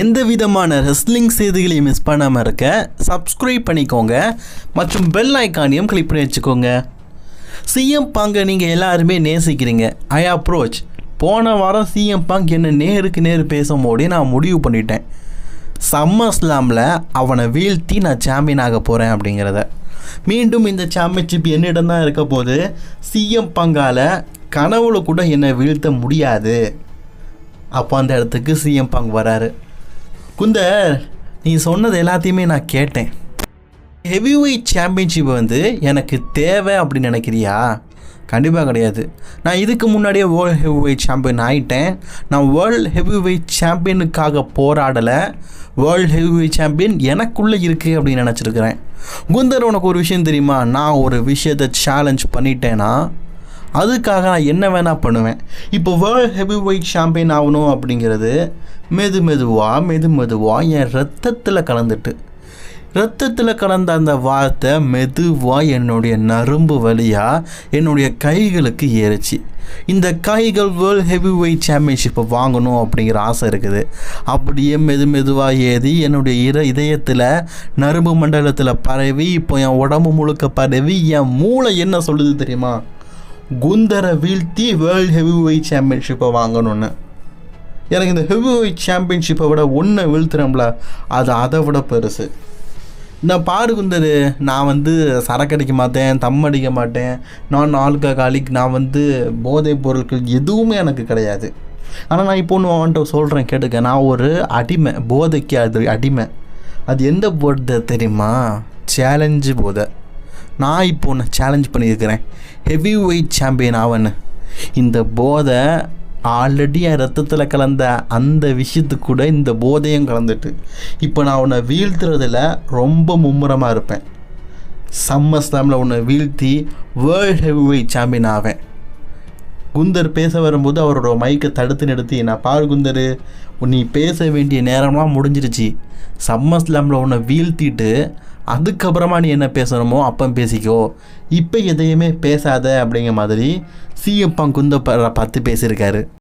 எந்த விதமான ரெஸ்லிங் செய்திகளையும் மிஸ் பண்ணாமல் இருக்க சப்ஸ்கிரைப் பண்ணிக்கோங்க. மற்றும் பெல் ஐக்கானையும் கிளிக் பண்ணி வச்சுக்கோங்க. சிஎம் பாங்கை நீங்கள் எல்லாருமே நேசிக்கிறீங்க. ஐ அப்ரோச் போன வாரம் சிஎம் பாங்க் என்ன நேருக்கு நேர் பேசும்போதே நான் முடிவு பண்ணிட்டேன். சம்மர் ஸ்லாமில் அவனை வீழ்த்தி நான் சாம்பியன் ஆக போகிறேன் அப்படிங்கிறத. மீண்டும் இந்த சாம்பியன்ஷிப் என்னிடம் தான் இருக்க போது சிஎம் பங்கால் கனவுல கூட என்னை வீழ்த்த முடியாது. அப்போ அந்த இடத்துக்கு சிஎம் பங்க் வராரு. குந்தர் நீ சொன்னது எல்லாத்தையுமே நான் கேட்டேன். ஹெவி வெயிட் சாம்பியன்ஷிப் வந்து எனக்கு தேவை அப்படின்னு நினைக்கிறியா? கண்டிப்பாக கிடையாது. நான் இதுக்கு முன்னாடியே வேர்ல்டு ஹெவி வெயிட் சாம்பியன் ஆகிட்டேன் நான் வேர்ல்டு ஹெவி வெயிட் சாம்பியனுக்காக போராடலை. வேர்ல்டு ஹெவி வெயிட் சாம்பியன் எனக்குள்ளே இருக்குது அப்படின்னு நினச்சிருக்கிறேன். குந்தர் உனக்கு ஒரு விஷயம் தெரியுமா? நான் ஒரு விஷயத்தை சேலஞ்ச் பண்ணிட்டேன்னா அதுக்காக நான் என்ன வேணால் பண்ணுவேன். இப்போ வேர்ல்டு ஹெவி வெயிட் சாம்பியன் ஆகணும் அப்படிங்கிறது மெது மெதுவாக மெது மெதுவாக என் ரத்தத்தில் கலந்துட்டு. ரத்தத்தில் கலந்த அந்த வார்த்தை மெதுவாக என்னுடைய நரம்பு வழியாக என்னுடைய கைகளுக்கு ஏறிச்சு. இந்த கைகள் வேர்ல்ட் ஹெவி வெயிட் சாம்பியன்ஷிப்பை வாங்கணும் அப்படிங்கிற ஆசை இருக்குது. அப்படியே மெது மெதுவாக ஏறி என்னுடைய இர இதயத்தில் நரம்பு மண்டலத்தில் பரவி இப்போ என் உடம்பு முழுக்க பரவி என் மூளை என்ன சொல்லுது தெரியுமா? குந்தரை வீழ்த்தி வேர்ல்ட் ஹெவி வெயிட் சாம்பியன்ஷிப்பை வாங்கணும்னு எனக்கு இந்த ஹெவி வெயிட் சாம்பியன்ஷிப்பை விட ஒன்றை வீழ்த்துறோம்ல அது அதை விட பெருசு நான் பாரு குந்தர் நான் வந்து சரக்கு அடிக்க மாட்டேன் தம் அடிக்க மாட்டேன் நான் ஆல்கஹாலிக் நான் வந்து போதைப் பொருட்கள் எதுவுமே எனக்கு கிடையாது ஆனால் நான் இப்போ ஒன்று அவன்கிட்ட சொல்கிறேன் கேட்டுக்க நான் ஒரு அடிமை போதைக்கு அது அடிமை அது எந்த போதை தெரியுமா சேலஞ்சு போதை நான் இப்போ ஒன்று சேலஞ்ச் பண்ணியிருக்கிறேன். ஹெவி வெயிட் சாம்பியன் ஆவன்னு இந்த போதை ஆல்ரெடி என் ரத்தத்தில் கலந்த அந்த விஷயத்துக்கு கூட இந்த போதையும் கலந்துட்டு. இப்போ நான் உன்னை வீழ்த்துறதுல ரொம்ப மும்முரமாக இருப்பேன். சம்மர் ஸ்லாமில் உன்னை வீழ்த்தி வேர்ல்ட் ஹெவி வெயிட் சாம்பியன் ஆவேன். குந்தர் பேச வரும்போது அவரோட மைக்கை தடுத்து நிறுத்தி நான் பாரு குந்தர் நீ பேச வேண்டிய நேரம்லாம் முடிஞ்சிருச்சு. சம்மர் ஸ்லாமில் உன்னை வீழ்த்திட்டு அதுக்கப்புறமா நீ என்ன பேசணுமோ அப்போ பேசிக்கோ. இப்போ எதையுமே பேசாத அப்படிங்கிற மாதிரி சிஎம் குந்த பார்த்து பேசியிருக்காரு.